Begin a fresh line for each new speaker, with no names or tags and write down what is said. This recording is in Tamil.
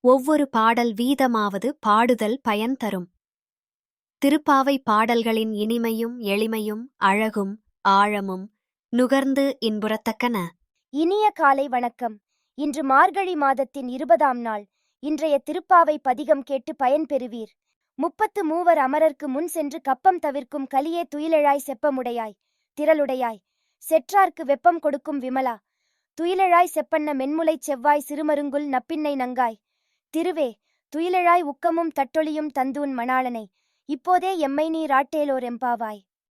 ஒவ்வொரு பாடல் வீதமாவது பாடுதல் பயன் தரும். திருப்பாவை பாடல்களின் இனிமையும் எளிமையும் அழகும் ஆழமும் நுகர்ந்து இன்புறத்தக்கன.
இனிய காலை வணக்கம். இன்று மார்கழி மாதத்தின் இருபதாம் நாள். இன்றைய திருப்பாவை பதிகம் கேட்டு பயன்பெறுவீர் முப்பத்து மூவர் அமரர்க்கு முன் சென்று கப்பம் தவிர்க்கும் கலியே துயிலழாய் செப்பமுடையாய். திரளுடையாய். செற்றார்க்கு வெப்பம் கொடுக்கும் விமலா. துயிலழாய் செப்பண்ண மென்முலைச் செவ்வாய் சிறுமருங்குல் நப்பின்னை நங்காய். திருவே துயிலழாய் உக்கமும் தட்டொளியும் தந்தூன் மணாளனை இப்போதே எம்மை நீ ராட்டேலோர் எம்பாவாய்.